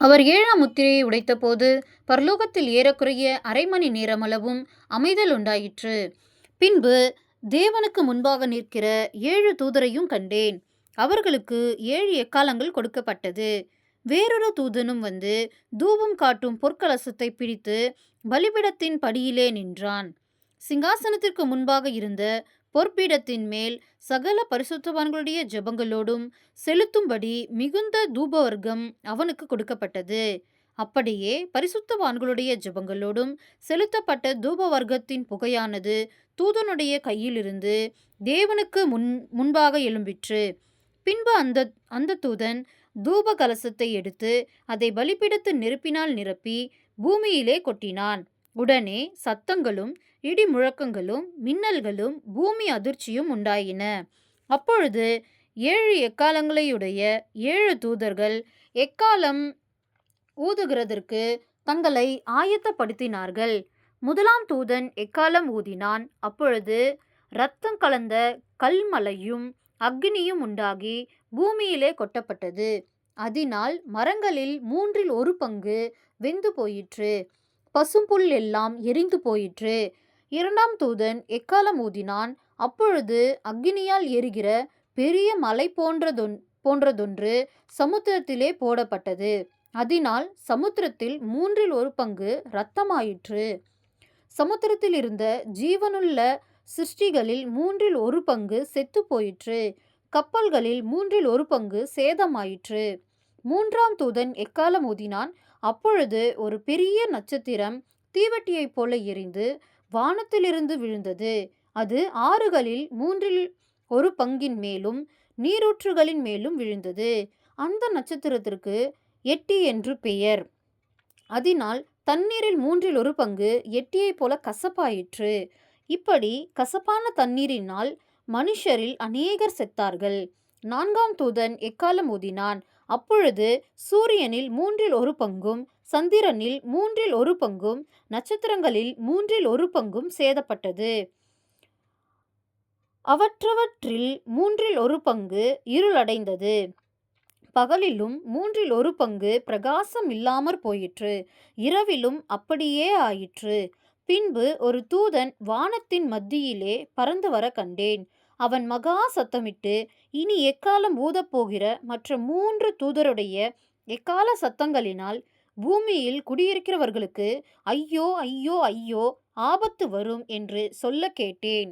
அவர் ஏழாம் முத்திரையை உடைத்தபோது பரலோகத்தில் ஏறக்குறைய அரை மணி நேரமளவும் அமைதல் உண்டாயிற்று. பின்பு தேவனுக்கு முன்பாக நிற்கிற ஏழு தூதரையும் கண்டேன். அவர்களுக்கு ஏழு எக்காலங்கள் கொடுக்கப்பட்டது. வேறொரு தூதனும் வந்து தூபம் காட்டும் பொற்கலசத்தை பிடித்து பலிபிடத்தின் படியிலே நின்றான். சிங்காசனத்திற்கு முன்பாக இருந்த பொற்பீடத்தின் மேல் சகல பரிசுத்தவான்களுடைய ஜெபங்களோடும் செலுத்தும்படி மிகுந்த தூபவர்க்கம் அவனுக்கு கொடுக்கப்பட்டது. அப்படியே பரிசுத்தவான்களுடைய ஜெபங்களோடும் செலுத்தப்பட்ட தூபவர்க்கத்தின் புகையானது தூதனுடைய கையிலிருந்து தேவனுக்கு முன் முன்பாக எழும்பிற்று. பின்பு அந்த அந்த தூதன் தூப கலசத்தை எடுத்து அதை பலிப்பிடத்து நெருப்பினால் நிரப்பி பூமியிலே கொட்டினான். உடனே சத்தங்களும் இடி முழக்கங்களும் மின்னல்களும் பூமி அதிர்ச்சியும் உண்டாயின. அப்பொழுது ஏழு எக்காலங்களையுடைய ஏழு தூதர்கள் எக்காலம் ஊதுகிறதற்கு தங்களை ஆயத்தப்படுத்தினார்கள். முதலாம் தூதன் எக்காலம் ஊதினான்? அப்பொழுது இரத்தம் கலந்த கல்மலையும் அக்னியும் உண்டாகி பூமியிலே கொட்டப்பட்டது. அதனால் மரங்களில் மூன்றில் ஒரு பங்கு வெந்து போயிற்று. பசும்புல் எல்லாம் எரிந்து போயிற்று. இரண்டாம் தூதன் எக்காலம் ஊதினான்? அப்பொழுது அக்னியால் எரிகிற பெரிய மலை போன்றதொன் போன்றதொன்று சமுத்திரத்திலே போடப்பட்டது. அதனால் சமுத்திரத்தில் மூன்றில் ஒரு பங்கு இரத்தமாயிற்று. சமுத்திரத்தில் இருந்த ஜீவனுள்ள சிருஷ்டிகளில் மூன்றில் ஒரு பங்கு செத்து போயிற்று. கப்பல்களில் மூன்றில் ஒரு பங்கு சேதமாயிற்று. மூன்றாம் தூதன் எக்காலம் ஊதினான்? அப்பொழுது ஒரு பெரிய நட்சத்திரம் தீவட்டியைப் போல எரிந்து வானத்திலிருந்து விழுந்தது. அது ஆறுகளில் மூன்றில் ஒரு பங்கின் மேலும் நீரூற்றுகளின் மேலும் விழுந்தது. அந்த நட்சத்திரத்திற்கு எட்டி என்று பெயர். அதனால் தண்ணீரில் மூன்றில் ஒரு பங்கு எட்டியைப் போல கசப்பாயிற்று. இப்படி கசப்பான தண்ணீரினால் மனுஷரில் அநேகர் செத்தார்கள். நான்காம் தூதன் எக்காலம் ஊதினான்? அப்பொழுது சூரியனில் மூன்றில் ஒரு பங்கும் சந்திரனில் மூன்றில் ஒரு பங்கும் நட்சத்திரங்களில் மூன்றில் ஒரு பங்கும் சேதப்பட்டது. அவற்றவற்றில் மூன்றில் ஒரு பங்கு இருளடைந்தது. பகலிலும் மூன்றில் ஒரு பங்கு பிரகாசம் இல்லாமற் போயிற்று இரவிலும் அப்படியே ஆயிற்று. பின்பு ஒரு தூதன் வானத்தின் மத்தியிலே பறந்து வர கண்டேன். அவன் மகா சத்தமிட்டு இனி எக்காலம் ஊதப்போகிற மற்ற மூன்று தூதருடைய எக்கால சத்தங்களினால் பூமியில் குடியிருக்கிறவர்களுக்கு ஐயோ ஐயோ ஐயோ ஆபத்து வரும் என்று சொல்ல கேட்டேன்.